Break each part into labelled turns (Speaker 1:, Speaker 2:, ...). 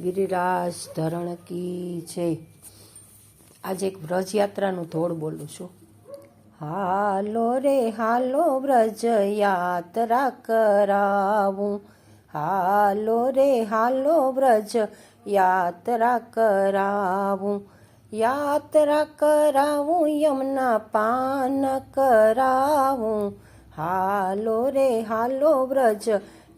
Speaker 1: ગિરિરાજ ધરણ કી છે. આજે એક વ્રજયાત્રાનું ધોળ બોલું છું. હાલો રે, હાલો વ્રજ યાત્રા કરાવું. હાલો રે, હાલો વ્રજ યાત્રા કરાવું. યાત્રા કરાવું, યમના પાન કરાવું. હાલો રે, હાલો વ્રજ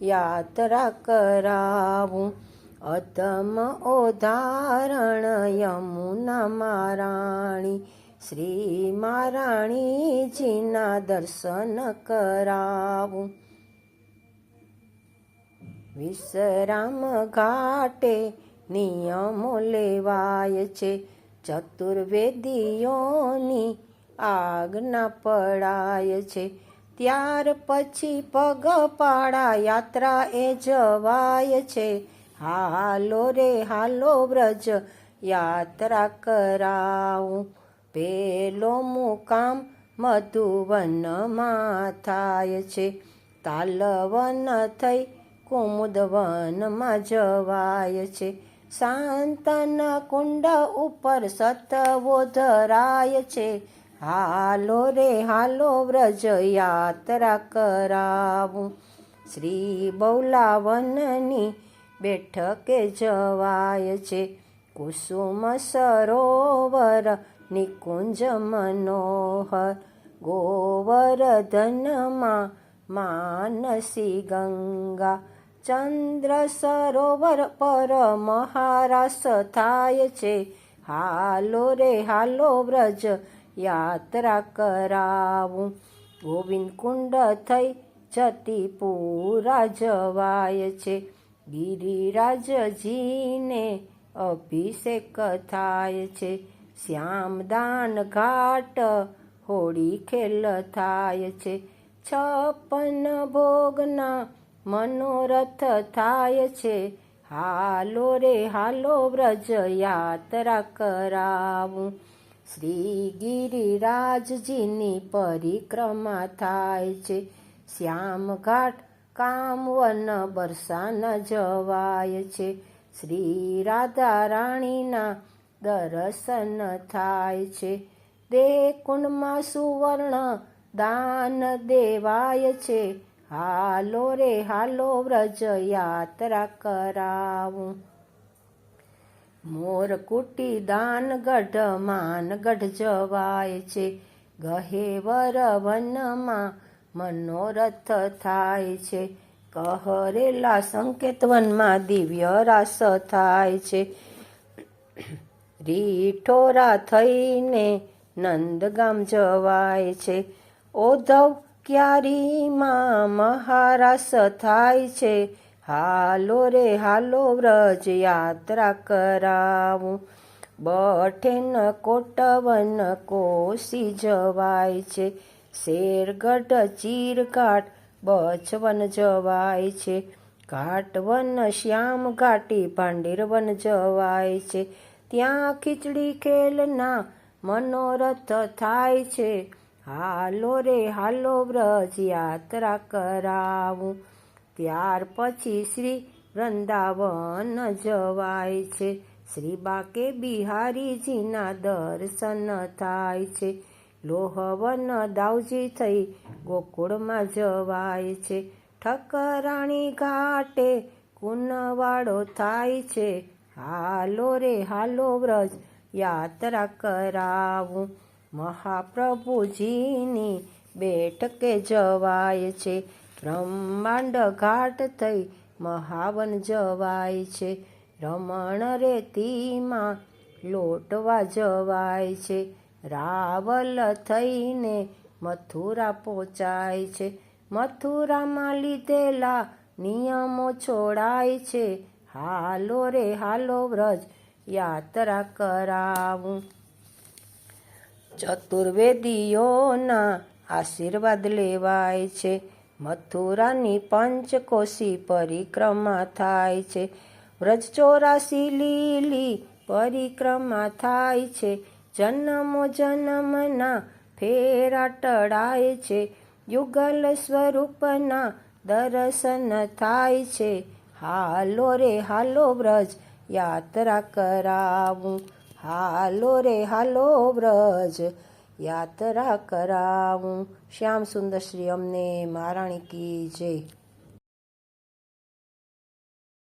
Speaker 1: યાત્રા કરાવું. અતમ ઓધારણ યમુના મારાણી શ્રી મહારાણીજીના દર્શન કરાવું. વિશ્રામ ઘાટે નિયમો લેવાય છે. ચતુર્વેદીઓની આજ્ઞા પડાય છે. ત્યાર પછી પગપાળા યાત્રા એ જવાય છે. હાલો રે, હાલો વ્રજ, યાત્રા કરાવું. પેલો મુકામ મધુવનમાં થાય છે. તાલવન થઈ કુમુદવનમાં જવાય છે. શાંતન કુંડ ઉપર સતવો ધરાય છે. હાલો રે, હાલો વ્રજ, યાત્રા કરાવું. શ્રી બૌલાવનની બેઠકે જવાય છે. કુસુમ સરોવર નિકુંજ મનોહર, ગોવર્ધનમાં માનસી ગંગા, ચંદ્ર સરોવર પર મહારાસ થાય છે. હાલો રે, હાલો વ્રજ, યાત્રા કરાવું. ગોવિંદ કુંડ થઈ જતીપુરા જવાય છે. ગિરિરાજજીને અભિષેક થાય છે. શ્યામદાન ઘાટ હોળી ખેલ થાય છે. છપ્પન ભોગના મનોરથ થાય છે. હાલો રે, હાલો વ્રજ યાત્રા કરાવું. શ્રી ગિરિરાજજીની પરિક્રમા થાય છે. શ્યામઘાટ કામવન બરસાન જવાય છે. શ્રી રાધા રાણીના દર્શન થાય છે. દે કુંડમાં સુવર્ણ દાન દેવાય છે. હાલો રે, હાલો વ્રજ યાત્રા કરાવું. મોરકુટી દાનગઢ માનગઢ જવાય છે. ગહેવર વનમાં મનોરથ થાય છે. કહરેલા સંકેતવનમાં દિવ્ય રાસ થાય છે. રીઠોરા થઈને નંદગામ જવાય છે. ઓધવ ક્યારીમાં મહારાસ થાય છે. હાલો રે, હાલો વ્રજ યાત્રા કરાવું. બઠેન કોટવન કોસી જવાય છે. શેરગઢ ચીરઘાટ બચવન જવાય છે. ઘાટવન શ્યામ ઘાટી ભાંડેરવન જવાય છે. ત્યાં ખીચડી ખેલના મનોરથ થાય છે. હાલો રે, હાલો વ્રજ યાત્રા કરાવું. ત્યાર પછી શ્રી વૃંદાવન જવાય છે. શ્રી બાકે બિહારીજીના દર્શન થાય છે. લોહવન દાવજી થઈ ગોકુળમાં જવાય છે. ઠકરાણી ઘાટે કુનવાડો થાય છે. હાલો રે, હાલો વ્રજ, યાત્રા કરાવું. મહાપ્રભુજીની બેઠકે જવાય છે. બ્રહ્માંડ ઘાટ થઈ મહાવન જવાય છે. રમણ રેતીમાં લોટવા જવાય છે. રાવલ થઈને મથુરા પહોંચાય છે. મથુરામાં લીધેલા નિયમો છોડાય છે. હાલો રે, હાલો વ્રજ, યાત્રા કરાવું. ચતુર્વેદીઓના આશીર્વાદ લેવાય છે. મથુરાની પંચકોશી પરિક્રમા થાય છે. વ્રજ ચોરાસી લીલી પરિક્રમા થાય છે. જન્મો જન્મના ફેરા ટળાય છે. યુગલ સ્વરૂપના દર્શન થાય છે. હાલો રે, હાલો વ્રજ, યાત્રા કરાવું. હાલો રે, હાલો વ્રજ, યાત્રા કરાવું. શ્યામ સુંદર શ્રી અમને મહારાણી કી જય.